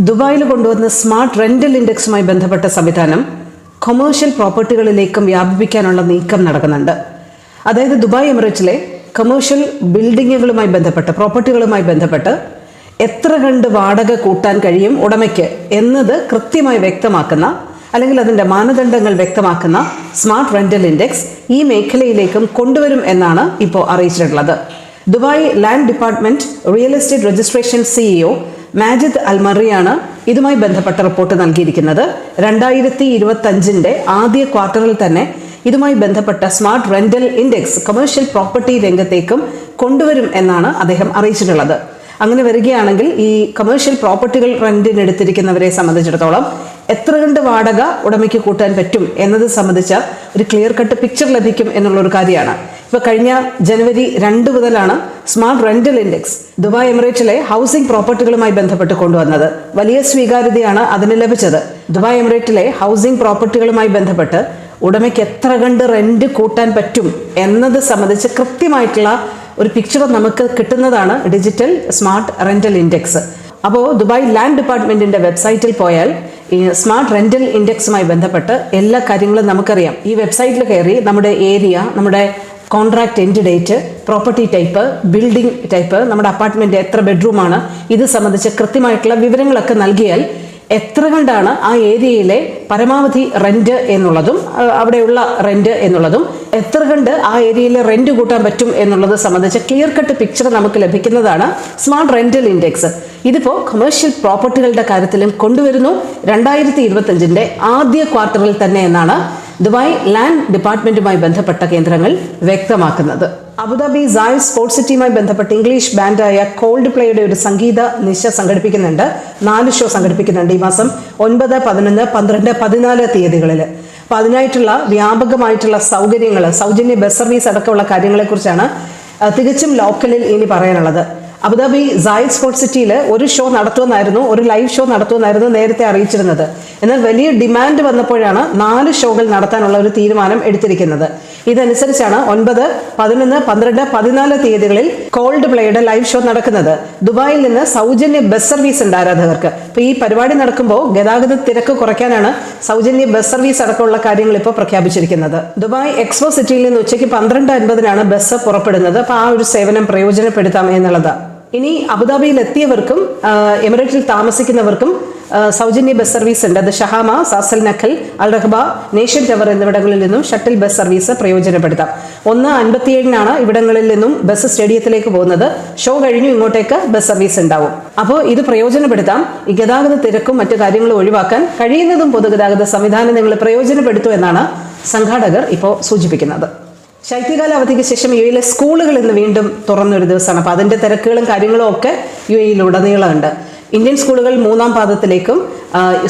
ദുബായിൽ കൊണ്ടുവന്ന smart rental ഇൻഡെക്സുമായി ബന്ധപ്പെട്ട സംവിധാനം കൊമേഴ്ഷ്യൽ പ്രോപ്പർട്ടികളിലേക്കും വ്യാപിപ്പിക്കാനുള്ള നീക്കം നടക്കുന്നുണ്ട്. അതായത് ദുബായ് എമിറേറ്റ്സിലെ കൊമേഴ്ഷ്യൽ ബിൽഡിങ്ങുകളുമായി ബന്ധപ്പെട്ട് പ്രോപ്പർട്ടികളുമായി ബന്ധപ്പെട്ട് എത്ര കണ്ട് വാടക കൂട്ടാൻ കഴിയും ഉടമയ്ക്ക് എന്നത് കൃത്യമായി വ്യക്തമാക്കുന്ന അല്ലെങ്കിൽ അതിന്റെ മാനദണ്ഡങ്ങൾ വ്യക്തമാക്കുന്ന സ്മാർട്ട് റെന്റൽ ഇൻഡെക്സ് ഈ മേഖലയിലേക്കും കൊണ്ടുവരും എന്നാണ് ഇപ്പോൾ അറിയിച്ചിട്ടുള്ളത്. Dubai land department real estate registration CEO Majid അൽമറിയാണ് ഇതുമായി ബന്ധപ്പെട്ട റിപ്പോർട്ട് നൽകിയിരിക്കുന്നത്. രണ്ടായിരത്തി ഇരുപത്തി അഞ്ചിന്റെ ആദ്യ ക്വാർട്ടറിൽ തന്നെ ഇതുമായി ബന്ധപ്പെട്ട smart rental index commercial property രംഗത്തേക്കും കൊണ്ടുവരും എന്നാണ് അദ്ദേഹം അറിയിച്ചിട്ടുള്ളത്. അങ്ങനെ വരികയാണെങ്കിൽ ഈ കൊമേഴ്ഷ്യൽ പ്രോപ്പർട്ടികൾ റെന്റിന് എടുത്തിരിക്കുന്നവരെ സംബന്ധിച്ചിടത്തോളം എത്ര കണ്ട് വാടക ഉടമയ്ക്ക് കൂട്ടാൻ പറ്റും എന്നത് സംബന്ധിച്ച ഒരു ക്ലിയർ കട്ട് പിക്ചർ ലഭിക്കും എന്നുള്ളൊരു കാര്യമാണ്. ഇപ്പൊ കഴിഞ്ഞ ജനുവരി രണ്ട് മുതലാണ് സ്മാർട്ട് റെന്റൽ ഇൻഡെക്സ് ദുബായ് എമിറേറ്റ്സിലെ ഹൗസിംഗ് പ്രോപ്പർട്ടികളുമായി ബന്ധപ്പെട്ട് കൊണ്ടുവന്നത്. വലിയ സ്വീകാര്യതയാണ് അതിന് ലഭിച്ചത്. ദുബായ് എമിറേറ്റ്സിലെ ഹൗസിംഗ് പ്രോപ്പർട്ടികളുമായി ബന്ധപ്പെട്ട് ഉടമയ്ക്ക് എത്ര കണ്ട് റെന്റ് കൂട്ടാൻ പറ്റും എന്നത് സംബന്ധിച്ച് കൃത്യമായിട്ടുള്ള ഒരു പിക്ചർ നമുക്ക് കിട്ടുന്നതാണ് ഡിജിറ്റൽ സ്മാർട്ട് റെന്റൽ ഇൻഡെക്സ്. അപ്പോൾ ദുബായ് ലാൻഡ് ഡിപ്പാർട്ട്മെന്റിന്റെ വെബ്സൈറ്റിൽ പോയാൽ ഈ സ്മാർട്ട് റെന്റൽ ഇൻഡെക്സുമായി ബന്ധപ്പെട്ട് എല്ലാ കാര്യങ്ങളും നമുക്കറിയാം. ഈ വെബ്സൈറ്റിൽ കയറി നമ്മുടെ ഏരിയ നമ്മുടെ contract end date property type building type നമ്മുടെ അപ്പാർട്ട്മെന്റ് എത്ര ബെഡ്റൂമാണ് ഇത് സംബന്ധിച്ച് കൃത്യമായിട്ടുള്ള വിവരങ്ങളൊക്കെ നൽകിയാൽ എത്ര കണ്ടാണ് ആ ഏരിയയിലെ പരമാവധി റെന്റ് എന്നുള്ളതും അവിടെയുള്ള റെന്റ് എന്നുള്ളതും എത്ര കണ്ട് ആ ഏരിയയിലെ റെന്റ് കൂട്ടാൻ പറ്റും എന്നുള്ളത് സംബന്ധിച്ച് ക്ലിയർ കട്ട് പിക്ചർ നമുക്ക് ലഭിക്കുന്നതാണ് സ്മാർട്ട് റെന്റൽ ഇൻഡെക്സ്. ഇതിപ്പോ കൊമേഴ്ഷ്യൽ പ്രോപ്പർട്ടികളുടെ കാര്യത്തിലും കൊണ്ടുവരുന്നു. രണ്ടായിരത്തി ഇരുപത്തഞ്ചിന്റെ ആദ്യ ക്വാർട്ടറിൽ തന്നെ എന്നാണ് ദുബായ് ലാൻഡ് ഡിപ്പാർട്ട്മെന്റുമായി ബന്ധപ്പെട്ട കേന്ദ്രങ്ങൾ വ്യക്തമാക്കുന്നത്. അബുദാബി സായ് സ്പോർട്സ് സിറ്റിയുമായി ബന്ധപ്പെട്ട് ഇംഗ്ലീഷ് ബാൻഡായ കോൾഡ് പ്ലേയുടെ ഒരു സംഗീത നിശ സംഘടിപ്പിക്കുന്നുണ്ട്. നാല് ഷോ സംഘടിപ്പിക്കുന്നുണ്ട് ഈ മാസം ഒൻപത് പതിനൊന്ന് പന്ത്രണ്ട് പതിനാല് തീയതികളിൽ അപ്പൊ അതിനായിട്ടുള്ള വ്യാപകമായിട്ടുള്ള സൗകര്യങ്ങൾ സൗജന്യ ബസ് സർവീസ് അടക്കമുള്ള കാര്യങ്ങളെക്കുറിച്ചാണ് തികച്ചും ലോക്കലിൽ ഇനി പറയാനുള്ളത്. അബുദാബി സായിദ് സ്പോർട്സ് സിറ്റിയിൽ ഒരു ഷോ നടത്തുമെന്നായിരുന്നു ഒരു ലൈവ് ഷോ നടത്തുമെന്നായിരുന്നു നേരത്തെ അറിയിച്ചിരുന്നത്. എന്നാൽ വലിയ ഡിമാൻഡ് വന്നപ്പോഴാണ് നാല് ഷോകൾ നടത്താനുള്ള ഒരു തീരുമാനം എടുത്തിരിക്കുന്നത്. ഇതനുസരിച്ചാണ് ഒൻപത് പതിനൊന്ന് പന്ത്രണ്ട് പതിനാല് തീയതികളിൽ കോൾഡ് പ്ലേയുടെ ലൈവ് ഷോ നടക്കുന്നത്. ദുബായിൽ നിന്ന് സൗജന്യ ബസ് സർവീസ് ഉണ്ട് ആരാധകർക്ക്. അപ്പൊ ഈ പരിപാടി നടക്കുമ്പോൾ ഗതാഗത തിരക്ക് കുറയ്ക്കാനാണ് സൗജന്യ ബസ് സർവീസ് അടക്കമുള്ള കാര്യങ്ങൾ ഇപ്പോൾ പ്രഖ്യാപിച്ചിരിക്കുന്നത്. ദുബായ് എക്സ്പോ സിറ്റിയിൽ നിന്ന് ഉച്ചയ്ക്ക് പന്ത്രണ്ട് അൻപതിനാണ് ബസ് പുറപ്പെടുന്നത്. അപ്പൊ ആ ഒരു സേവനം പ്രയോജനപ്പെടുത്താം എന്നുള്ളതാണ് ഇനി അബുദാബിയിൽ എത്തിയവർക്കും എമിറേറ്റിൽ താമസിക്കുന്നവർക്കും സൗജന്യ ബസ് സർവീസ് ഉണ്ട്. അത് Shahama സാസൽ നഖൽ Al Rahba Nation Tower എന്നിവിടങ്ങളിൽ നിന്നും ഷട്ടിൽ ബസ് സർവീസ് പ്രയോജനപ്പെടുത്താം. ഒന്ന് അൻപത്തിയേഴിനാണ് ഇവിടങ്ങളിൽ നിന്നും ബസ് സ്റ്റേഡിയത്തിലേക്ക് പോകുന്നത്. ഷോ കഴിഞ്ഞു ഇങ്ങോട്ടേക്ക് ബസ് സർവീസ് ഉണ്ടാവും. അപ്പോൾ ഇത് പ്രയോജനപ്പെടുത്താം. ഈ ഗതാഗത തിരക്കും മറ്റു കാര്യങ്ങളും ഒഴിവാക്കാൻ കഴിയുന്നതും പൊതുഗതാഗത സംവിധാനം നിങ്ങൾ പ്രയോജനപ്പെടുത്തു എന്നാണ് സംഘാടകർ ഇപ്പോൾ സൂചിപ്പിക്കുന്നത്. ശൈത്യകാല അവധിക്ക് ശേഷം യു എയിലെ സ്കൂളുകൾ ഇന്ന് വീണ്ടും തുറന്നൊരു ദിവസമാണ്. അപ്പോൾ അതിന്റെ തിരക്കുകളും കാര്യങ്ങളും ഒക്കെ യു എയിൽ ഉടനീളമുണ്ട്. ഇന്ത്യൻ സ്കൂളുകൾ മൂന്നാം പാദത്തിലേക്കും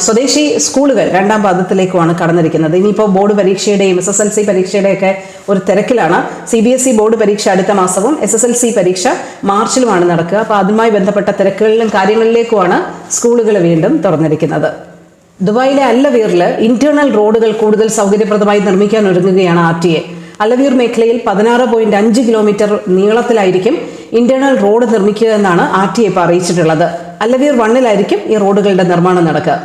സ്വദേശി സ്കൂളുകൾ രണ്ടാം പാദത്തിലേക്കുമാണ് കടന്നിരിക്കുന്നത്. ഇനിയിപ്പോൾ ബോർഡ് പരീക്ഷയുടെയും എസ് എസ് എൽ സി പരീക്ഷയുടെയൊക്കെ ഒരു തിരക്കിലാണ്. C B S E board പരീക്ഷ അടുത്ത മാസവും എസ് എസ് എൽ സി പരീക്ഷ മാർച്ചിലുമാണ് നടക്കുക. അപ്പോൾ അതുമായി ബന്ധപ്പെട്ട തിരക്കുകളിലും കാര്യങ്ങളിലേക്കുമാണ് സ്കൂളുകൾ വീണ്ടും തുറന്നിരിക്കുന്നത്. ദുബായിലെ അല്ലവീറിൽ ഇന്റേണൽ റോഡുകൾ കൂടുതൽ സൗകര്യപ്രദമായി നിർമ്മിക്കാൻ ഒരുങ്ങുകയാണ് ആർ ടി എ. അല്ലവീർ മേഖലയിൽ പതിനാറ് പോയിന്റ് അഞ്ച് കിലോമീറ്റർ നീളത്തിലായിരിക്കും ഇന്റേണൽ റോഡ് നിർമ്മിക്കുക എന്നാണ് ആർ ടി എഫ് അറിയിച്ചിട്ടുള്ളത്. അലവീർ വണ്ണിലായിരിക്കും ഈ റോഡുകളുടെ നിർമ്മാണം നടക്കുക.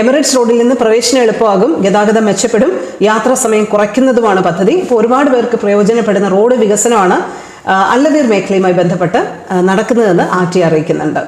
എമിറേറ്റ്സ് റോഡിൽ നിന്ന് പ്രവേശനം എളുപ്പമാകും ഗതാഗതം മെച്ചപ്പെടും യാത്രാ സമയം കുറയ്ക്കുന്നതുമാണ് പദ്ധതി. ഇപ്പോൾ ഒരുപാട് പേർക്ക് പ്രയോജനപ്പെടുന്ന റോഡ് വികസനമാണ് അല്ലവീർ മേഖലയുമായി ബന്ധപ്പെട്ട് നടക്കുന്നതെന്ന് ആർ ടി അറിയിക്കുന്നുണ്ട്.